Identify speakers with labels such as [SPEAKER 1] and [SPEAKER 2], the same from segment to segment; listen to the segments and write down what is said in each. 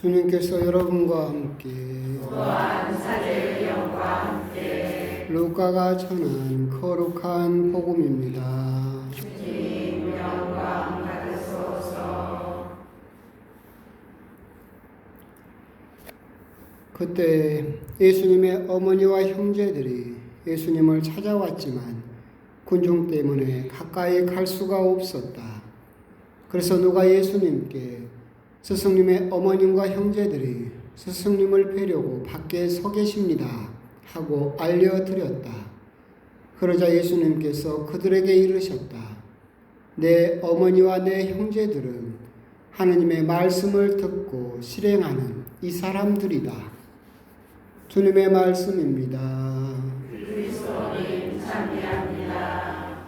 [SPEAKER 1] 주님께서 여러분과 함께
[SPEAKER 2] 함께
[SPEAKER 1] 루카가 전한 거룩한 복음입니다.
[SPEAKER 2] 주님 영광 받으소서
[SPEAKER 1] 그때 예수님의 어머니와 형제들이 예수님을 찾아왔지만 군중 때문에 가까이 갈 수가 없었다. 그래서 누가 예수님께 스승님의 어머님과 형제들이 스승님을 뵈려고 밖에 서 계십니다. 하고 알려드렸다. 그러자 예수님께서 그들에게 이르셨다. 내 어머니와 내 형제들은 하느님의 말씀을 듣고 실행하는 이 사람들이다. 주님의 말씀입니다.
[SPEAKER 2] 그리스도님 찬미합니다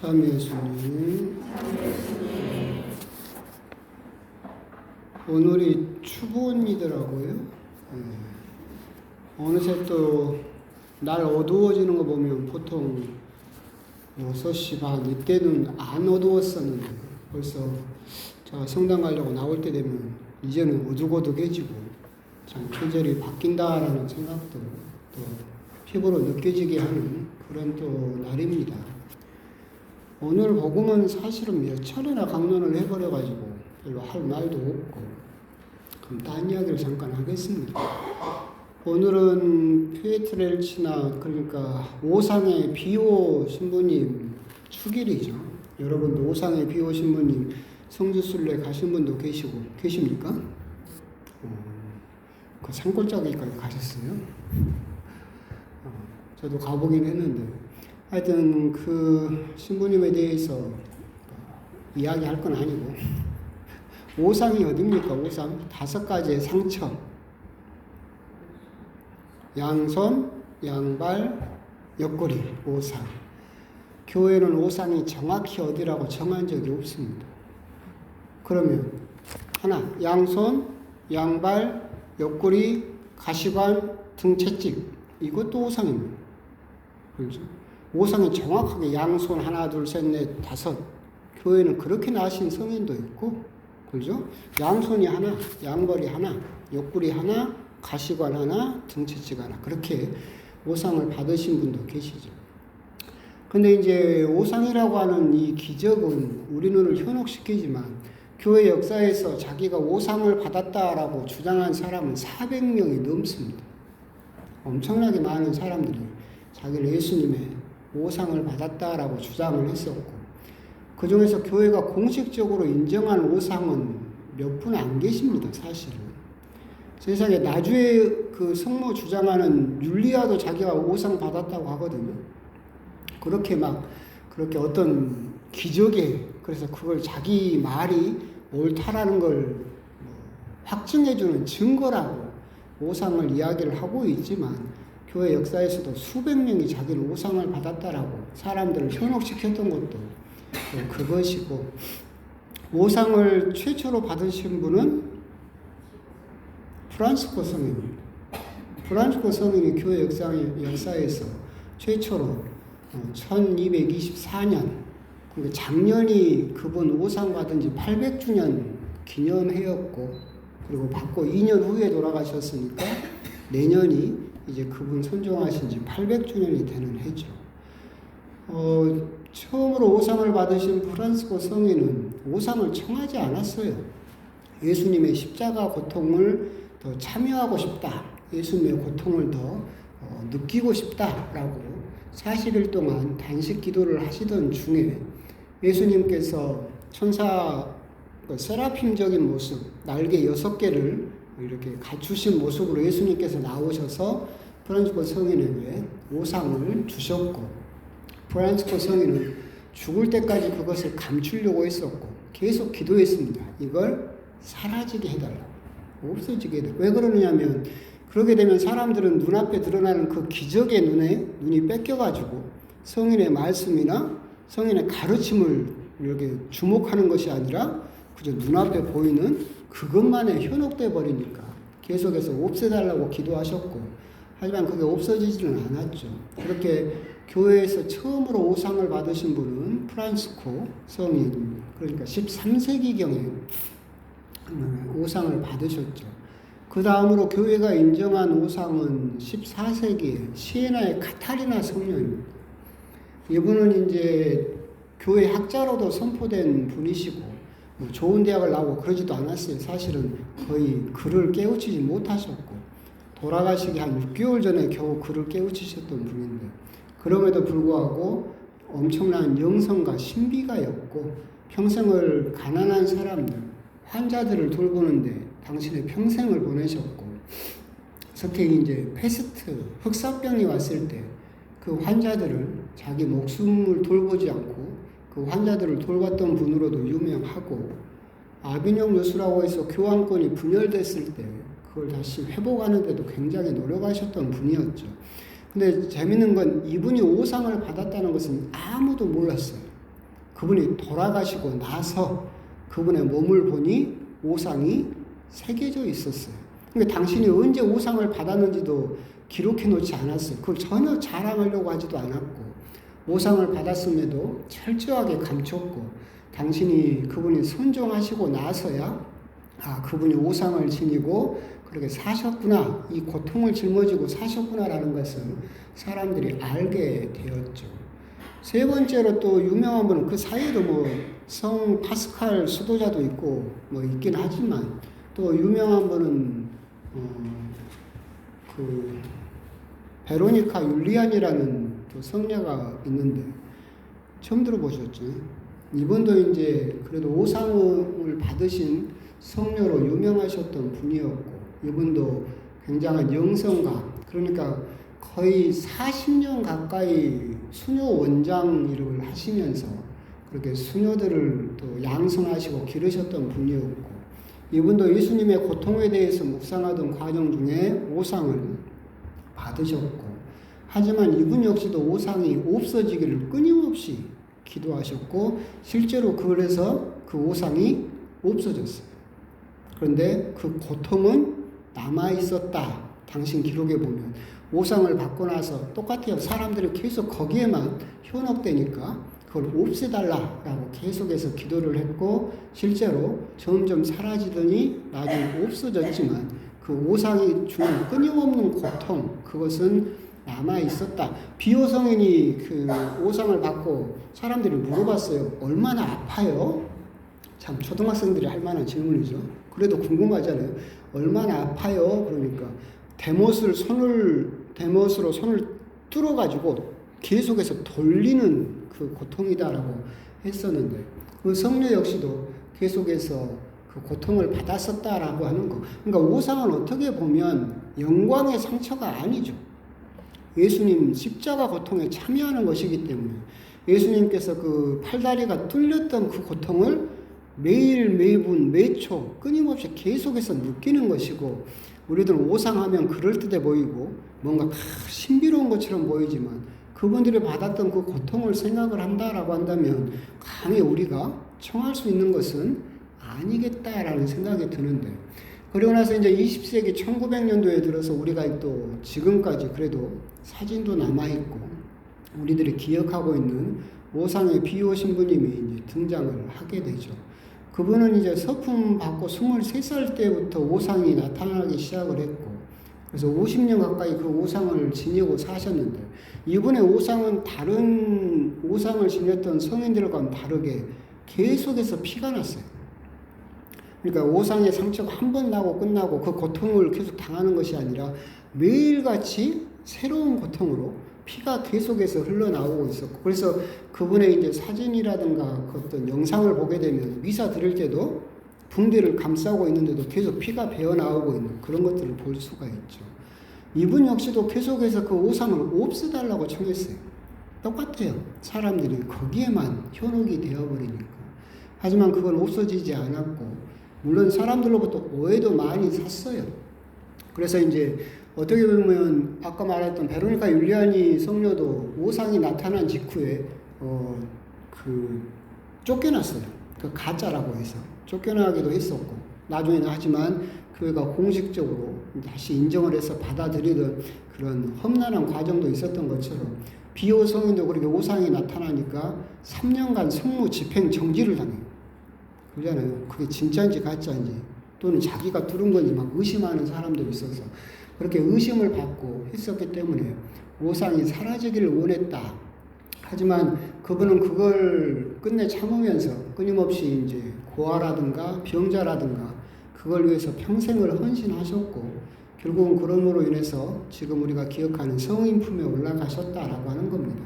[SPEAKER 1] 참 예수님.
[SPEAKER 2] 예수님
[SPEAKER 1] 오늘이 추분이더라고요. 예. 어느새 또 날 어두워지는 거 보면 보통 6시 반 이때는 안 어두웠었는데 벌써 제가 성당 가려고 나올 때 되면 이제는 어둑어둑해지고 참 계절이 바뀐다라는 생각도 또 피부로 느껴지게 하는 그런 또 날입니다. 오늘 복음은 사실은 몇 차례나 강론을 해버려가지고 별로 할 말도 없고 그럼 딴 이야기를 잠깐 하겠습니다. 오늘은 피에트렐치나 그러니까 오상의 비오 신부님 축일이죠. 여러분도 오상의 비오 신부님 성지순례 가신 분도 계시고 계십니까? 어, 그 산골짜기까지 가셨어요? 어, 저도 가보긴 했는데 하여튼 그 신부님에 대해서 이야기할 건 아니고 오상이 어딥니까? 오상 다섯 가지의 상처 양손, 양발, 옆구리 오상 교회는 오상이 정확히 어디라고 정한 적이 없습니다. 그러면 하나 양손, 양발, 옆구리, 가시관, 등 채찍 이것도 오상입니다. 그렇죠? 오상이 정확하게 양손 하나 둘 셋 넷 다섯 교회는 그렇게 나신 성인도 있고 그죠? 양손이 하나, 양발이 하나, 옆구리 하나, 가시관 하나, 등채찍 하나 그렇게 오상을 받으신 분도 계시죠. 근데 이제 오상이라고 하는 이 기적은 우리 눈을 현혹시키지만 교회 역사에서 자기가 오상을 받았다라고 주장한 사람은 400명이 넘습니다. 엄청나게 많은 사람들이 자기를 예수님의 오상을 받았다라고 주장을 했었고 그 중에서 교회가 공식적으로 인정한 오상은 몇 분 안 계십니다, 사실은. 세상에 나주에 그 성모 주장하는 율리아도 자기가 오상 받았다고 하거든요. 그렇게 막 그렇게 어떤 기적에 그래서 그걸 자기 말이 옳다라는 걸뭐 확증해주는 증거라고 오상을 이야기를 하고 있지만 교회 역사에서도 수백 명이 자기는 오상을 받았다라고 사람들을 현혹시켰던 것도 또 그것이고 오상을 최초로 받으신 분은 프란스코 성인입니다. 프란스코 성인이 교회 역사, 역사에서 최초로 1224년 그러니까 작년이 그분 오상 받은 지 800주년 기념해였고 그리고 받고 2년 후에 돌아가셨으니까 내년이 이제 그분 선종하신 지 800주년이 되는 해죠. 어, 처음으로 오상을 받으신 프란스코 성인은 오상을 청하지 않았어요. 예수님의 십자가 고통을 더 참여하고 싶다. 예수님의 고통을 더 어, 느끼고 싶다라고 40일 동안 단식 기도를 하시던 중에 예수님께서 천사 그 세라핌적인 모습, 날개 여섯 개를 이렇게 갖추신 모습으로 예수님께서 나오셔서 프란스코 성인에게 오상을 주셨고 프란스코 성인은 죽을 때까지 그것을 감추려고 했었고 계속 기도했습니다. 이걸 사라지게 해달라고. 없어지게 해달라고. 왜 그러느냐면 그렇게 되면 사람들은 눈앞에 드러나는 그 기적의 눈에 눈이 뺏겨가지고 성인의 말씀이나 성인의 가르침을 이렇게 주목하는 것이 아니라 그저 눈앞에 보이는 그것만에 현혹돼 버리니까 계속해서 없애달라고 기도하셨고 하지만 그게 없어지지는 않았죠. 그렇게 교회에서 처음으로 오상을 받으신 분은 프란스코 성인 그러니까 13세기경에 오상을 받으셨죠. 그 다음으로 교회가 인정한 오상은 14세기에 시에나의 카타리나 성녀입니다. 이분은 이제 교회 학자로도 선포된 분이시고 뭐 좋은 대학을 나오고 그러지도 않았어요. 사실은 거의 글을 깨우치지 못하셨고 돌아가시기 한 6개월 전에 겨우 글을 깨우치셨던 분인데 그럼에도 불구하고 엄청난 영성과 신비가였고 평생을 가난한 사람들, 환자들을 돌보는데 당신의 평생을 보내셨고 특히 이제 패스트, 흑사병이 왔을 때 그 환자들을 자기 목숨을 돌보지 않고 그 환자들을 돌봤던 분으로도 유명하고 아비뇽 여수라고 해서 교황권이 분열됐을 때 그걸 다시 회복하는데도 굉장히 노력하셨던 분이었죠. 근데 재밌는 건 이분이 오상을 받았다는 것은 아무도 몰랐어요. 그분이 돌아가시고 나서 그분의 몸을 보니 오상이 새겨져 있었어요. 그러니까 당신이 언제 오상을 받았는지도 기록해 놓지 않았어요. 그걸 전혀 자랑하려고 하지도 않았고, 오상을 받았음에도 철저하게 감췄고, 당신이 그분이 선종하시고 나서야, 아, 그분이 오상을 지니고 그렇게 사셨구나, 이 고통을 짊어지고 사셨구나라는 것을 사람들이 알게 되었죠. 세 번째로 또 유명한 분은 그 사이에도 뭐 성 파스칼 수도자도 있고 뭐 있긴 하지만 또 유명한 분은 어, 그 베로니카 율리안이라는 또 성녀가 있는데 처음 들어보셨죠? 이분도 이제 그래도 오상을 받으신 성녀로 유명하셨던 분이었고 이분도 굉장한 영성가 그러니까 거의 40년 가까이 수녀 원장 일을 하시면서 그렇게 수녀들을 또 양성하시고 기르셨던 분이었고 이분도 예수님의 고통에 대해서 묵상하던 과정 중에 오상을 받으셨고 하지만 이분 역시도 오상이 없어지기를 끊임없이 기도하셨고 실제로 그래서 그 오상이 없어졌어요. 그런데 그 고통은 남아 있었다. 당신 기록에 보면 오상을 받고 나서 똑같아요. 사람들이 계속 거기에만 현혹되니까 그걸 없애달라라고 계속해서 기도를 했고 실제로 점점 사라지더니 나중에 없어졌지만 그 오상이 주는 끊임없는 고통 그것은 남아 있었다. 비호 성인이 그 오상을 받고 사람들이 물어봤어요. 얼마나 아파요? 참 초등학생들이 할 만한 질문이죠. 그래도 궁금하잖아요. 얼마나 아파요? 그러니까 대못을 손을 대못으로 손을 뚫어 가지고 계속해서 돌리는 그 고통이다라고 했었는데 그 성녀 역시도 계속해서 그 고통을 받았었다라고 하는 거. 그러니까 오상은 어떻게 보면 영광의 상처가 아니죠. 예수님 십자가 고통에 참여하는 것이기 때문에 예수님께서 그 팔다리가 뚫렸던 그 고통을 매일 매분 매초 끊임없이 계속해서 느끼는 것이고 우리들은 오상하면 그럴듯해 보이고 뭔가 신비로운 것처럼 보이지만 그분들이 받았던 그 고통을 생각을 한다라고 한다면 감히 우리가 청할 수 있는 것은 아니겠다라는 생각이 드는데 그리고 나서 이제 20세기 1900년도에 들어서 우리가 또 지금까지 그래도 사진도 남아있고 우리들이 기억하고 있는 오상의 비호 신부님이 이제 등장을 하게 되죠. 그분은 이제 서품 받고 23살 때부터 오상이 나타나기 시작을 했고 그래서 50년 가까이 그 오상을 지니고 사셨는데 이분의 오상은 다른 오상을 지녔던 성인들과는 다르게 계속해서 피가 났어요. 그러니까 오상의 상처가 한 번 나고 끝나고 그 고통을 계속 당하는 것이 아니라 매일같이 새로운 고통으로 피가 계속해서 흘러나오고 있었고 그래서 그분의 이제 사진이라든가 그 어떤 영상을 보게 되면 미사 드릴 때도 붕대를 감싸고 있는데도 계속 피가 배어 나오고 있는 그런 것들을 볼 수가 있죠. 이분 역시도 계속해서 그 오상을 없애달라고 청했어요. 똑같아요. 사람들이 거기에만 현혹이 되어버리니까. 하지만 그건 없어지지 않았고 물론 사람들로부터 오해도 많이 샀어요. 그래서 이제 어떻게 보면 아까 말했던 베로니카 율리아니 성녀도 오상이 나타난 직후에 어 그 쫓겨났어요. 그 가짜라고 해서 쫓겨나기도 했었고 나중에는 하지만 교회가 공식적으로 다시 인정을 해서 받아들이던 그런 험난한 과정도 있었던 것처럼 비호 성인도 그렇게 오상이 나타나니까 3년간 성무 집행 정지를 당해요. 그러잖아요. 그게 진짜인지 가짜인지 또는 자기가 들은 건지 막 의심하는 사람도 있어서 그렇게 의심을 받고 했었기 때문에 우상이 사라지기를 원했다. 하지만 그분은 그걸 끝내 참으면서 끊임없이 이제 고아라든가 병자라든가 그걸 위해서 평생을 헌신하셨고 결국은 그럼으로 인해서 지금 우리가 기억하는 성인 품에 올라가셨다라고 하는 겁니다.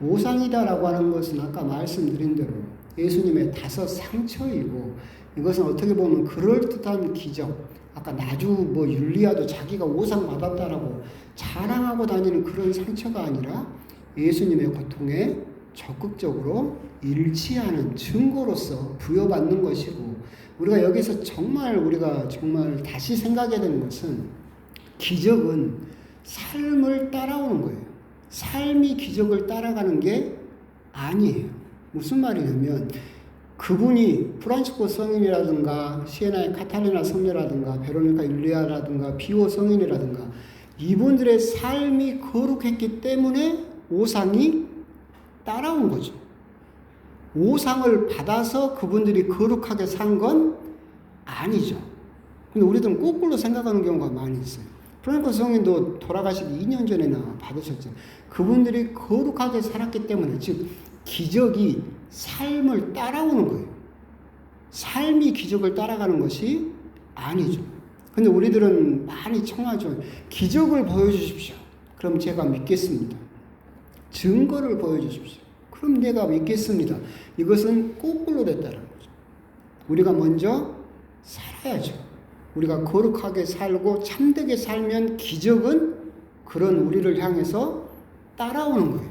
[SPEAKER 1] 오상이다라고 하는 것은 아까 말씀드린 대로 예수님의 다섯 상처이고 이것은 어떻게 보면 그럴듯한 기적. 아까 나주 뭐 율리아도 자기가 오상 받았다라고 자랑하고 다니는 그런 상처가 아니라 예수님의 고통에 적극적으로 일치하는 증거로서 부여받는 것이고 우리가 여기서 정말 우리가 정말 다시 생각해야 되는 것은 기적은 삶을 따라오는 거예요. 삶이 기적을 따라가는 게 아니에요. 무슨 말이냐면 그분이 프란치코 성인이라든가 시에나의 카탈리나 성녀라든가 베로니카 율리아라든가 비오 성인이라든가 이분들의 삶이 거룩했기 때문에 오상이 따라온 거죠. 오상을 받아서 그분들이 거룩하게 산 건 아니죠. 근데 우리들은 거꾸로 생각하는 경우가 많이 있어요. 프랑크 성인도 돌아가시기 2년 전에나 받으셨죠. 그분들이 거룩하게 살았기 때문에, 즉, 기적이 삶을 따라오는 거예요. 삶이 기적을 따라가는 것이 아니죠. 근데 우리들은 많이 청하죠. 기적을 보여주십시오. 그럼 제가 믿겠습니다. 증거를 보여주십시오. 그럼 내가 믿겠습니다. 이것은 거꾸로 됐다는 거죠. 우리가 먼저 살아야죠. 우리가 거룩하게 살고 참되게 살면 기적은 그런 우리를 향해서 따라오는 거예요.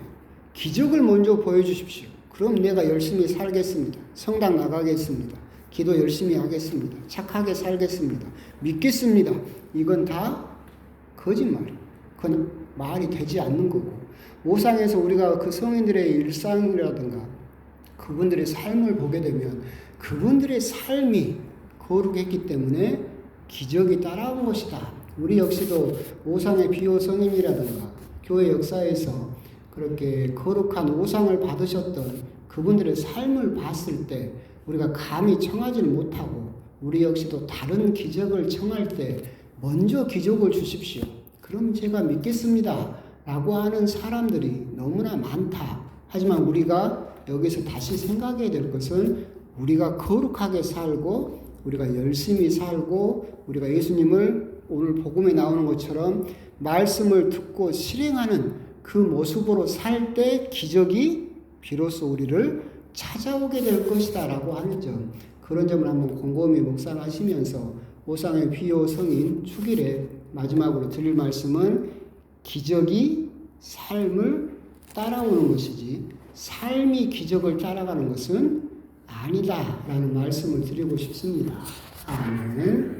[SPEAKER 1] 기적을 먼저 보여주십시오. 그럼 내가 열심히 살겠습니다. 성당 나가겠습니다. 기도 열심히 하겠습니다. 착하게 살겠습니다. 믿겠습니다. 이건 다 거짓말이에요. 그건 말이 되지 않는 거고. 오상에서 우리가 그 성인들의 일상이라든가 그분들의 삶을 보게 되면 그분들의 삶이 거룩했기 때문에 기적이 따라온 것이다. 우리 역시도 오상의 비호 성인이라든가 교회 역사에서 그렇게 거룩한 오상을 받으셨던 그분들의 삶을 봤을 때 우리가 감히 청하지를 못하고 우리 역시도 다른 기적을 청할 때 먼저 기적을 주십시오. 그럼 제가 믿겠습니다. 라고 하는 사람들이 너무나 많다. 하지만 우리가 여기서 다시 생각해야 될 것은 우리가 거룩하게 살고 우리가 열심히 살고 우리가 예수님을 오늘 복음에 나오는 것처럼 말씀을 듣고 실행하는 그 모습으로 살 때 기적이 비로소 우리를 찾아오게 될 것이다 라고 하는 점 그런 점을 한번 곰곰이 묵상하시면서 오상의 비호 성인 축일에 마지막으로 드릴 말씀은 기적이 삶을 따라오는 것이지 삶이 기적을 따라가는 것은 아니다라는 말씀을 드리고 싶습니다. 아멘.